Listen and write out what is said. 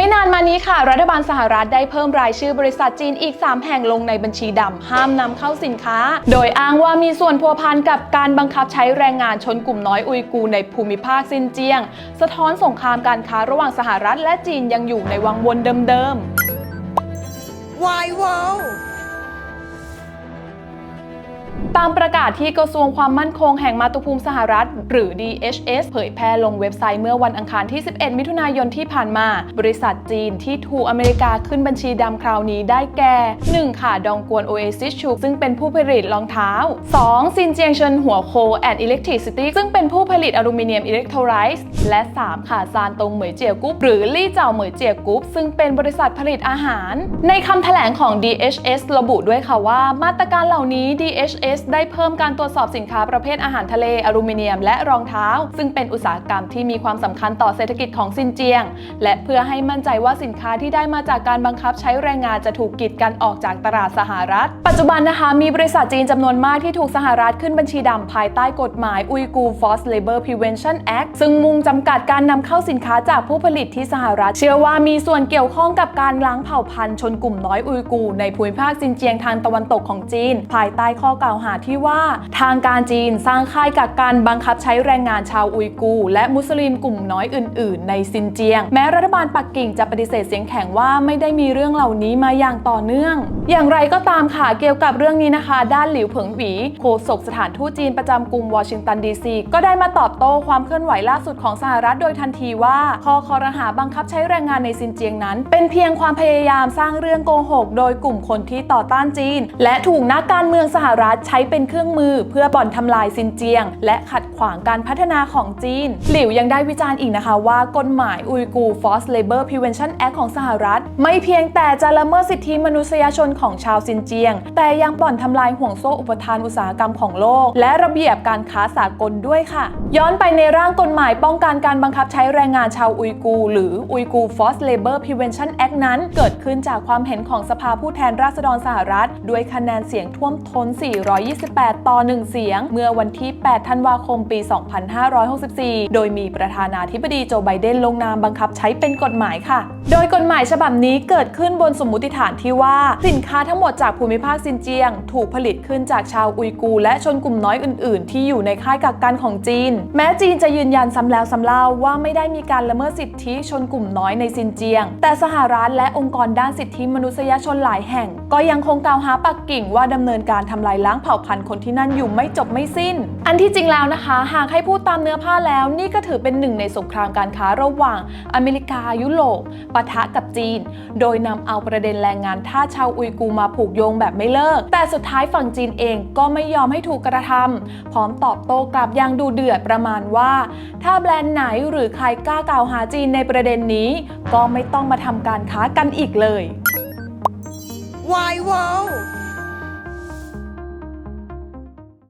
ไม่นานมานี้ค่ะ รัฐบาลสหรัฐได้เพิ่มรายชื่อบริษัทจีนอีก 3 แห่งลงในบัญชีดำห้ามนำเข้าสินค้า โดยอ้างว่ามีส่วนพัวพันกับการบังคับใช้แรงงานชนกลุ่มน้อยอุยกูในภูมิภาคซินเจียง สะท้อนสงครามการค้าระหว่างสหรัฐและจีนยังอยู่ในวังวนเดิมๆ Why wow ตามประกาศที่กระทรวงความมั่นคงแห่งมาตุภูมิสหรัฐ หรือ DHS เผยแพร่ลงเว็บไซต์เมื่อวันอังคารที่ 11 มิถุนายนที่ผ่านมา บริษัทจีนที่ถูกอเมริกาขึ้นบัญชีดำคราวนี้ได้แก่ 1. ค่ะ ดองกวน Oasis Shoe ซึ่งเป็นผู้ผลิตรองเท้า 2. ซินเจียงเชินหัวโค and Electricity ซึ่งเป็นผู้ผลิตอลูมิเนียมอิเล็กโทรไรส์และ 3 ค่ะซานตงเหมยเจียกุ๊ปหรือลี่เจ้าเหมยเจียกุ๊ปซึ่งเป็นบริษัทผลิตอาหาร ในคำแถลงของ DHS ระบุด้วยค่ะว่า มาตรการเหล่านี้ DHS ได้เพิ่มการตรวจสอบสินค้าประเภทอาหารทะเลอลูมิเนียม และรองเท้า ซึ่งเป็นอุตสาหกรรมที่มีความสำคัญต่อเศรษฐกิจของซินเจียง และเพื่อให้มั่นใจว่าสินค้าที่ได้มาจากการบังคับใช้แรงงานจะถูกกีดกันออกจากตลาดสหรัฐ ปัจจุบันนะคะมีบริษัทจีนจำนวนมากที่ถูกสหรัฐขึ้นบัญชีดำภายใต้กฎหมาย Uyghur Forced Labor Prevention Act ซึ่งมุ่งจำกัดการนำเข้าสินค้าจากผู้ผลิตที่สหรัฐ เชื่อว่ามีส่วนเกี่ยวข้องกับการล้างเผ่าพันธุ์ชนกลุ่มน้อยอุยกูในภูมิภาคซินเจียงทางตะวันตกของจีน ภายใต้ข้อกล่าวหาที่ว่า ทางการจีนสร้างค่ายกักกันบังคับใช้แรงงานชาวอุยกูร์และมุสลิมกลุ่มน้อยอื่น ๆ ในซินเจียง แม้รัฐบาลปักกิ่งจะปฏิเสธเสียงแข็งว่าไม่ได้มีเรื่องเหล่านี้มาอย่างต่อเนื่อง อย่างไรก็ตามค่ะเกี่ยวกับเรื่องนี้นะคะ ด้านหลิวเผิงหวีโฆษกสถานทูตจีนประจำกรุงวอชิงตันดีซีก็ได้มาตอบโต้ความเคลื่อนไหวล่าสุดของสหรัฐโดยทันทีว่าข้อคอรหาบังคับใช้แรงงานในซินเจียงนั้น เป็นเพียงความพยายามสร้างเรื่องโกหก โดยกลุ่มคนที่ต่อต้านจีน และถูกนักการเมืองสหรัฐใช้เป็นเครื่องมือเพื่อบ่อนทำลายซินเจียง และขัดขวางการพัฒนาของจีน หลิวยังได้วิจารณ์อีกนะคะว่ากฎหมาย Uyghur Forced Labor Prevention Act ของสหรัฐ ไม่เพียงแต่จะละเมิดสิทธิมนุษยชนของชาวซินเจียง แต่ยังบ่อนทำลายห่วงโซ่อุปทานอุตสาหกรรมของโลก และระเบียบการค้าสากลด้วยค่ะ ย้อนไปในร่างกฎหมายป้องกันการบังคับใช้แรงงานชาวอุยกู หรือ Uyghur Forced Labor Prevention Act นั้น เกิดขึ้นจากความเห็นของสภาผู้แทนราษฎรสหรัฐ ด้วยคะแนนเสียงท่วมท้น400 428 ต่อ 1 เสียง เมื่อวันที่ 8 ธันวาคม ปี 2564 โดยมีประธานาธิบดีโจไบเดนลงนามบังคับใช้เป็นกฎหมายค่ะ โดยกฎหมายฉบับนี้เกิดขึ้นบนสมมติฐานที่ว่า สินค้าทั้งหมดจากภูมิภาคซินเจียง ถูกผลิตขึ้นจากชาวอุยกูร์และชนกลุ่มน้อยอื่น ๆ ที่อยู่ในค่ายกักกันของจีน แม้จีนจะยืนยันซ้ำแล้วซ้ำเล่าว่าไม่ได้มีการละเมิดสิทธิชนกลุ่มน้อยในซินเจียง แต่สหรัฐและองค์กรด้านสิทธิมนุษยชนหลายแห่ง ก็ยังคงกล่าวหาปักกิ่งว่าดำเนินการทำลายล้างเผ่าพันธุ์คนที่นั่นอยู่ไม่จบไม่สิ้น อันที่จริงแล้วนะคะ หากให้พูดตามเนื้อผ้าแล้ว นี่ก็ถือเป็นหนึ่งในสงครามการค้าระหว่างอเมริกายุโรปปะทะกับจีน โดยนำเอาประเด็นแรงงานท่าสชาวอุยกูร์มาผูกโยงแบบไม่เลิก แต่สุดท้ายฝั่งจีนเองก็ไม่ยอมให้ถูกกระทำพร้อมตอบโต้กลับอย่างดูเดือดประมาณว่า ถ้าแบรนด์ไหนหรือใครกล้ากล่าวหาจีนในประเด็นนี้ ก็ไม่ต้องมาทำการค้ากันอีกเลย Why wow